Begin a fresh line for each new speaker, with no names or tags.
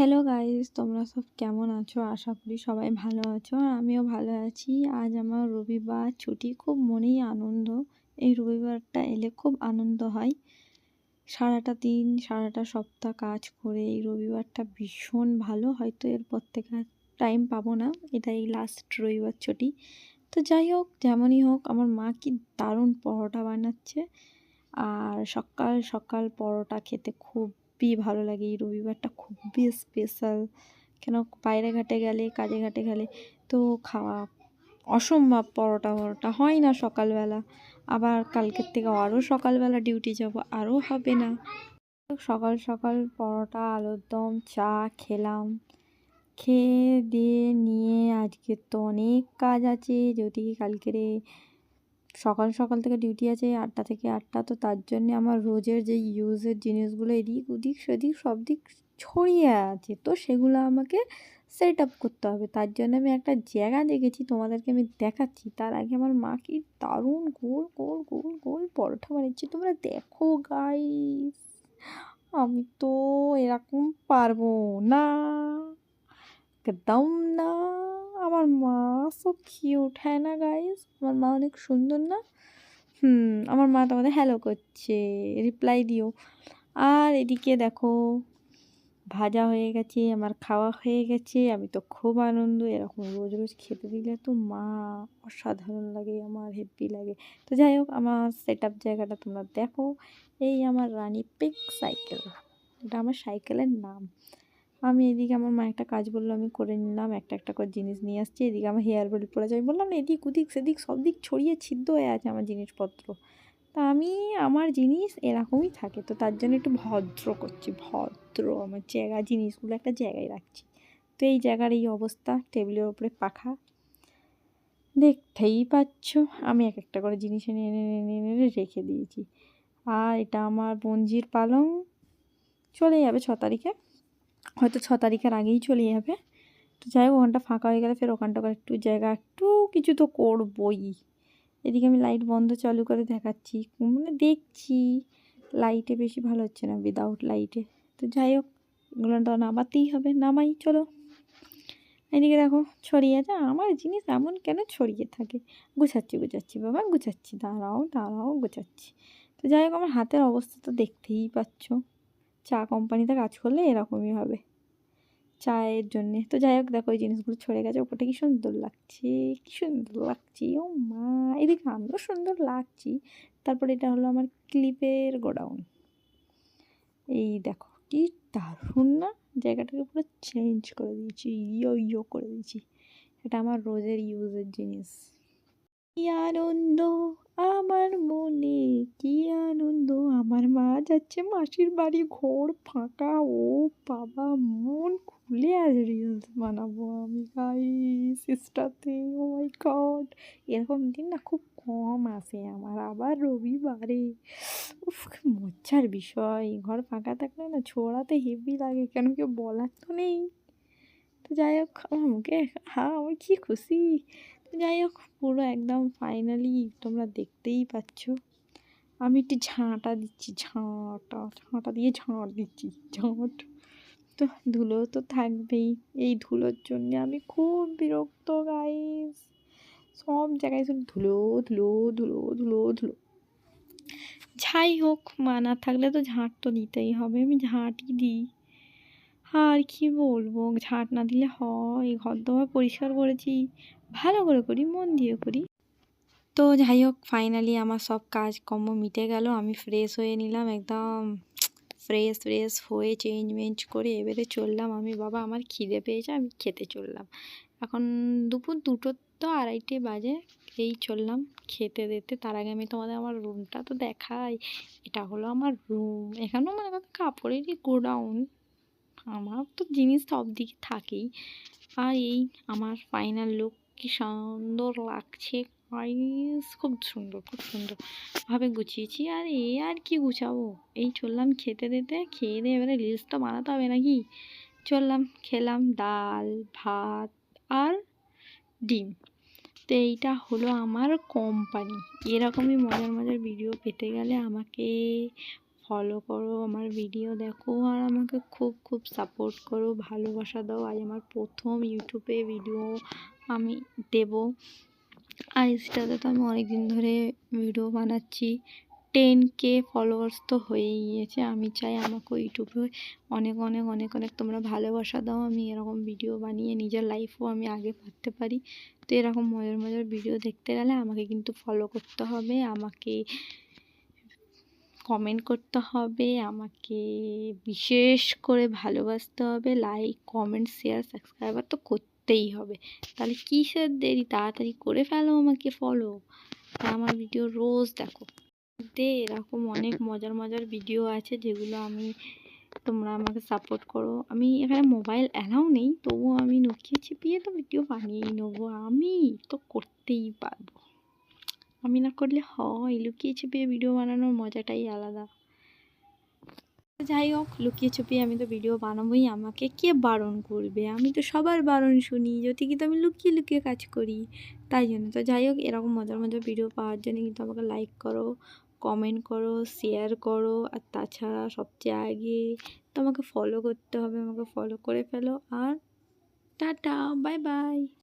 Hello guys তোমরা সব কেমন আছো? আশা করি সবাই ভালো আছো আর আমিও ভালো আছি। আজ আমার রবিবার, ছুটি খুব মনেই আনন্দ। এই রবিবারটা এলে খুব আনন্দ হয়। সারাটা দিন, সারাটা সপ্তাহ কাজ করে এই রবিবারটা ভীষণ ভালো। হয়তো এরপর থেকে টাইম পাবো না। এটা এই লাস্ট রবিবার ছুটি। তো যাই হোক, যেমনই হোক, আমার মা কি দারুণ পরোটা বানাচ্ছে। আর সকাল সকাল পরোটা খেতে খুবই ভালো লাগে। এই রবিবারটা খুবই স্পেশাল কেন বাইরে ঘাটে গেলে, কাজে ঘাটে গেলে, তো খাওয়া অসম্ভব পরোটা পরোটা হয় না সকালবেলা। আবার কালকের থেকে আরও সকালবেলা ডিউটি যাব আরও হবে না। সকাল সকাল পরোটা, আলুর দম, চা খেলাম। খেয়ে দিয়ে নিয়ে আজকে তো অনেক কাজ আছে। যদি কালকেরে সকাল সকাল থেকে ডিউটি আছে আটটা থেকে আটটা। তো তার জন্যে আমার রোজের যে ইউজের জিনিসগুলো এদিক ওদিক সেদিক সব দিক ছড়িয়ে আছে। তো সেগুলো আমাকে সেট আপ করতে হবে। তার জন্য আমি একটা জায়গা দেখেছি, তোমাদেরকে আমি দেখাচ্ছি। তার আগে আমার মা কি দারুণ গোল গোল গোল গোল পরোটা বানিয়েছে। তোমরা দেখো গাইস আমি তো এরকম পারব না। একদম না। আমার মা সো কিউট হ্যাঁ না গাইস আমার মা অনেক সুন্দর না? হুম, আমার মা তোমাদের হ্যালো করছে রিপ্লাই দিও। আর এদিকে দেখো, ভাজা হয়ে গেছে, আমার খাওয়া হয়ে গেছে, আমি তো খুব আনন্দ, এরকম রোজ রোজ খেতে দিলে তো মা অসাধারণ লাগে, আমার হেব্বি লাগে। তো যাই হোক, আমার সেট আপ জায়গাটা তোমরা দেখো, এই আমার রানী পিক সাইকেল এটা আমার সাইকেলের নাম। আমি এদিকে আমার মা একটা কাজ বলল, আমি করে নিলাম, একটা একটা করে জিনিস নিয়ে আসছি। এদিকে আমার হেয়ার বেল্ট পরে যাই বললাম, না, এদিক, ওদিক, সেদিক সব দিক ছড়িয়ে ছিদ্র হয়ে আছে আমার জিনিসপত্র। তা আমি, আমার জিনিস এরকমই থাকে। তো তার জন্য একটু ভদ্র করছি, ভদ্র আমার জায়গা, জিনিসগুলো একটা জায়গায় রাখছি। তো এই জায়গার এই অবস্থা টেবিলের ওপরে পাখা। দেখতেই পাচ্ছ, আমি এক একটা করে জিনিস এনে এনে এনে এনে রেখে দিয়েছি। আর এটা আমার বঞ্জির পালং। চলে যাবে ছ তারিখে। হয়তো ছ তারিখের আগেই চলে যাবে। তো যাই হোক, ওখানটা ফাঁকা হয়ে গেলে ফের ওখানটা একটু জায়গা, একটু কিছু তো করবই। এদিকে আমি লাইট বন্ধ চালু করে দেখাচ্ছি মানে দেখছি। লাইটে বেশি ভালো হচ্ছে না উইদাউট লাইটে তো যাই হোক, এগুলো তো নামাতেই হবে, নামাই, চলো। এদিকে দেখো, ছড়িয়ে আছে। আমার জিনিস এমন কেন ছড়িয়ে থাকে? গুছাচ্ছি গুছাচ্ছি, বাবা, গুছাচ্ছি। দাঁড়াও দাঁড়াও, গুছাচ্ছি। তো যাই হোক, আমার হাতের অবস্থা তো দেখতেই পাচ্ছ। চা কোম্পানিতে কাজ করলে এরকমই হবে। চায়ের জন্যে। তো যাই হোক, দেখো ওই জিনিসগুলো ছড়ে গেছে। ওপরটা কি সুন্দর লাগছে, কি সুন্দর লাগছে। ও মা, এদিকে আমিও সুন্দর লাগছি। তারপর এটা হলো আমার ক্লিপের গোডাউন। এই দেখো, কি দারুণ না? জায়গাটাকে পুরো চেঞ্জ করে দিয়েছি ইয়ো ইয়ো করে দিয়েছি। এটা আমার রোজের ইউজের জিনিস। কি আনন্দ, আমার মনে কি যাচ্ছে মাসির বাড়ি, ঘর ফাঁকা। ও বাবা, মন খুলে আজ রিলস বানাবো আমি গাই সিস্টাতে ও মাই গড এরকম দিন না খুব কম আসে আমার, আবার রবিবারে। উফ মজার বিষয়। ঘর ফাঁকা থাকলে না ছোড়াতে হেভি লাগে, কেন কেউ বলার তো নেই। তো যাই হোক, আমার মুখে হ্যাঁ আমার কী খুশি। তো যাই হোক, পুরো একদম ফাইনালি তোমরা দেখতেই পাচ্ছ। আমি একটু ঝাঁটা দিচ্ছি, ঝাঁটা ঝাঁটা দিয়ে ঝাঁট দিচ্ছি, ঝাঁট। তো ধুলো তো থাকবেই। এই ধুলোর জন্যে আমি খুব বিরক্ত গাইস সব জায়গায় শুধু ধুলো ধুলো ধুলো ধুলো ধুলো। যাই হোক, মা না থাকলে তো ঝাঁট তো দিতেই হবে। আমি ঝাঁটই দিই। আর কি বলব? ঝাঁট না দিলে হয়। ঘর দোয়া পরিষ্কার করেছি। ভালো করে করি, মন দিয়ে করি। তো যাই হোক ফাইনালি আমার সব কাজকর্ম মিটে গেল। আমি ফ্রেশ হয়ে নিলাম, একদম ফ্রেশ ফ্রেশ হয়ে চেঞ্জ মেঞ্জ করে এবারে চললাম। আমি, বাবা, আমার খিদে পেয়েছে, আমি খেতে চললাম। এখন দুপুর দুটো তো আড়াইটে বাজে, এই চললাম খেতে দিতে। তার আগে আমি তোমাদের আমার রুমটা তো দেখাই। এটা হলো আমার রুম এখানেও মানে কথা কাপড়েরই গোডাউন। আমার তো জিনিস সব দিকে থাকেই। আর এই আমার ফাইনাল লুক কি সুন্দর লাগছে। গাইস খুব সুন্দর খুব সুন্দর। ভাবে গুছিয়েছি। আর এ আর কি গুছাবো? এই চললাম খেতে দিতে। খেয়ে দিয়ে এবারে লিস্টটা বানাতে হবে নাকি? চললাম, খেলাম ডাল, ভাত আর ডিম। তো এইটা হলো আমার কোম্পানি এরকমই মজার মজার ভিডিও পেতে গেলে আমাকে ফলো করো, আমার ভিডিও দেখো আর আমাকে খুব খুব সাপোর্ট করো। ভালোবাসা দাও। আজ আমার প্রথম ইউটিউবে ভিডিও আমি দেব। আর ইনস্টাতে তো আমি অনেক দিন ধরে ভিডিও বানাচ্ছি। টেন কে ফলোয়ার্স তো হয়েই গিয়েছে। আমি চাই আমাকে ইউটিউবে অনেক অনেক অনেক অনেক তোমরা ভালোবাসা দাও। আমি এরকম ভিডিও বানিয়ে নিজের লাইফও আমি আগে বাড়তে পারি। তো এরকম মজার মজার ভিডিও দেখতে গেলে আমাকে কিন্তু ফলো করতে হবে। আমাকে কমেন্ট করতে হবে। আমাকে বিশেষ করে ভালোবাসতে হবে। লাইক কমেন্ট শেয়ার সাবস্ক্রাইবার তো করতেই হবে। তাহলে কিসের দেরি? তাড়াতাড়ি করে ফেলো আমাকে ফলো তা আমার ভিডিও রোজ দেখো। দে, এরকম অনেক মজার মজার ভিডিও আছে যেগুলো আমি, তোমরা আমাকে সাপোর্ট করো। আমি এখানে মোবাইল অ্যালাউ নেই, তবুও আমি লুকিয়ে ছিপিয়ে তো ভিডিও বানিয়েই নেব। আমি তো করতেই পারব। আমি না করলে হয়, লুকিয়ে ছিপিয়ে ভিডিও বানানোর মজাটাই আলাদা। যাই হোক, লুকিয়ে ছুপিয়ে আমি তো ভিডিও বানাবোই, আমাকে কে বারণ করবে? আমি তো সবার বারণ শুনি, যদি কিন্তু আমি লুকিয়ে লুকিয়ে কাজ করি। তাই জন্য। তো যাই হোক, এরকম মজার মজার ভিডিও পাওয়ার জন্য কিন্তু আমাকে লাইক করো কমেন্ট করো শেয়ার করো, আর তাছাড়া সবচেয়ে আগে তো আমাকে ফলো করতে হবে, আমাকে ফলো করে ফেলো। আর টাটা বাই বাই